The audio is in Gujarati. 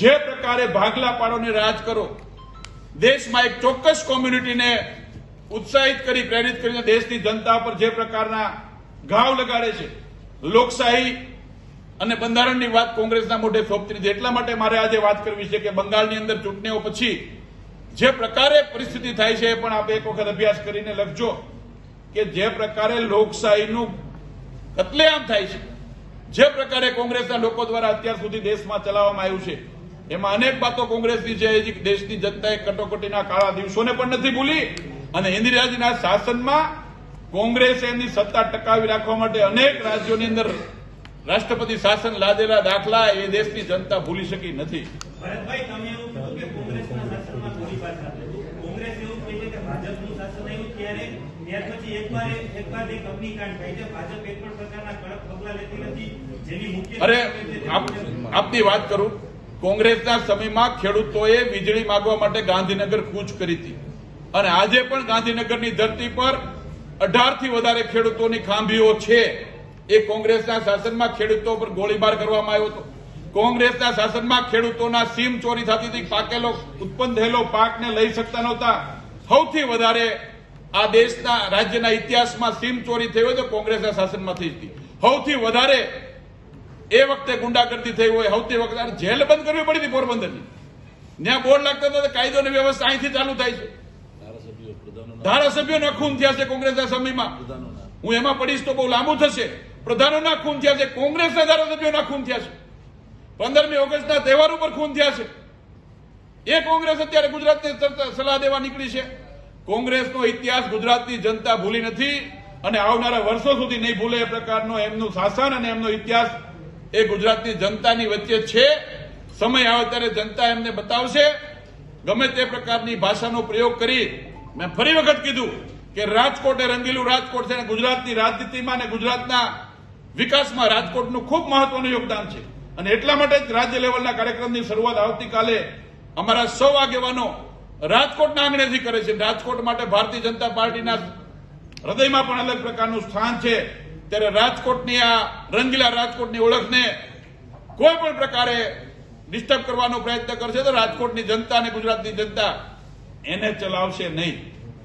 જે પ્રકારે ભાગલા પાડોને રાજ કરો, દેશમાં એક ચોક્કસ કોમ્યુનિટીને ઉત્સાહિત કરી, પ્રેરિત કરીને દેશની જનતા પર જે પ્રકારના ઘાવ લગાડે છે, લોકશાહી અને બંધારણની વાત કોંગ્રેસના મોઢે સોંપતી એટલા માટે મારે આજે વાત કરવી છે કે બંગાળની અંદર ચૂંટણીઓ પછી જે પ્રકારે પરિસ્થિતિ થાય છે એ પણ આપણે એક વખત અભ્યાસ કરીને લખજો કે જે પ્રકારે લોકશાહીનું કતલેઆમ થાય છે, જે પ્રકારે કોંગ્રેસના લોકો દ્વારા અત્યાર સુધી દેશમાં ચલાવવામાં આવ્યું છે એમાં અનેક વાતો કોંગ્રેસની છે હજી દેશની જનતાએ કટોકટીના કાળા દિવસોને પણ નથી ભૂલી. અને ઇન્દિરાજીના શાસનમાં કોંગ્રેસે એમની સત્તા ટકાવી રાખવા માટે અનેક રાજ્યોની અંદર રાષ્ટ્રપતિ શાસન લાદેલા દાખલા એ દેશની જનતા ભૂલી શકી નથી. ત્યારે પછી એકવાર એક એક અગ્નિકાંડ થાય છે. ભાજપ એક પણ પ્રકારના કડક પગલા લેતી નથી. જેની મુખ્ય અરે આપ- આપની વાત કરું. કોંગ્રેસના સમયમાં ખેડૂતોએ વીજળી માગવા માટે ગાંધીનગર કૂચ કરી હતી. અને આજે પણ ગાંધીનગરની ધરતી પર અઢારથી વધારે ખેડૂતોની ખાંભીઓ છે. એ કોંગ્રેસના શાસનમાં ખેડૂતો પર ગોળીબાર કરવામાં આવ્યો હતો. કોંગ્રેસના શાસનમાં ખેડૂતોના સીમ ચોરી થતી હતી. પાકેલો ઉત્પન્ન થયેલો પાકને લઈ શકતા નહોતા. સૌથી વધારે આ દેશના રાજ્યના ઇતિહાસમાં સીમ ચોરી થઈ હોય તો કોંગ્રેસના શાસનમાં થઈ હતી. સૌથી વધારે એ વખતે ગુંડાગર્દી થઈ હોય હવતી વખતે જેલ બંધ કરવી પડી હતી પોરબંદરની. ત્યાં બોર્ડ લાગતા હતા કાયદો ની વ્યવસ્થા અહીંથી ચાલુ થાય છે. ધારાસભ્યોના ખૂન થયા છે કોંગ્રેસના સમયમાં. હું એમાં પડીશ તો બહુ લાંબુ થશે. પ્રધાનોના ખૂન થયા છે કોંગ્રેસના ધારાસભ્યોના ખૂન થયા છે. પંદરમી ઓગસ્ટના તહેવાર ઉપર ખૂન થયા છે. એ કોંગ્રેસ અત્યારે ગુજરાતને સલાહ દેવા નીકળી છે. કોંગ્રેસનો ઇતિહાસ ગુજરાતની જનતા ભૂલી નથી અને આવનારા વર્ષો સુધી નહીં ભૂલે એ પ્રકારનો એમનું શાસન અને એમનો ઇતિહાસ એ ગુજરાતની જનતાની વચ્ચે છે. સમય આવે ત્યારે જનતા એમને બતાવશે. ગમે તે પ્રકારની ભાષાનો પ્રયોગ કરી મેં ફરી વખત કીધું કે રાજકોટ એ રંગીલું રાજકોટ છે અને ગુજરાતની રાજનીતિમાં અને ગુજરાતના વિકાસમાં રાજકોટનું ખૂબ મહત્વનું યોગદાન છે. અને એટલા માટે જ રાજ્ય લેવલના કાર્યક્રમની શરૂઆત આવતીકાલે અમારા સૌ આગેવાનો રાજકોટના આંગણેથી કરે છે. રાજકોટ માટે ભારતીય જનતા પાર્ટીના હૃદયમાં પણ અલગ પ્રકારનું સ્થાન છે. ત્યારે રાજકોટની આ રંગીલા રાજકોટની ઓળખને કોઈ પણ પ્રકારે ડિસ્ટર્બ કરવાનો પ્રયત્ન કરશે તો રાજકોટની જનતા અને ગુજરાતની જનતા એને ચલાવશે નહીં.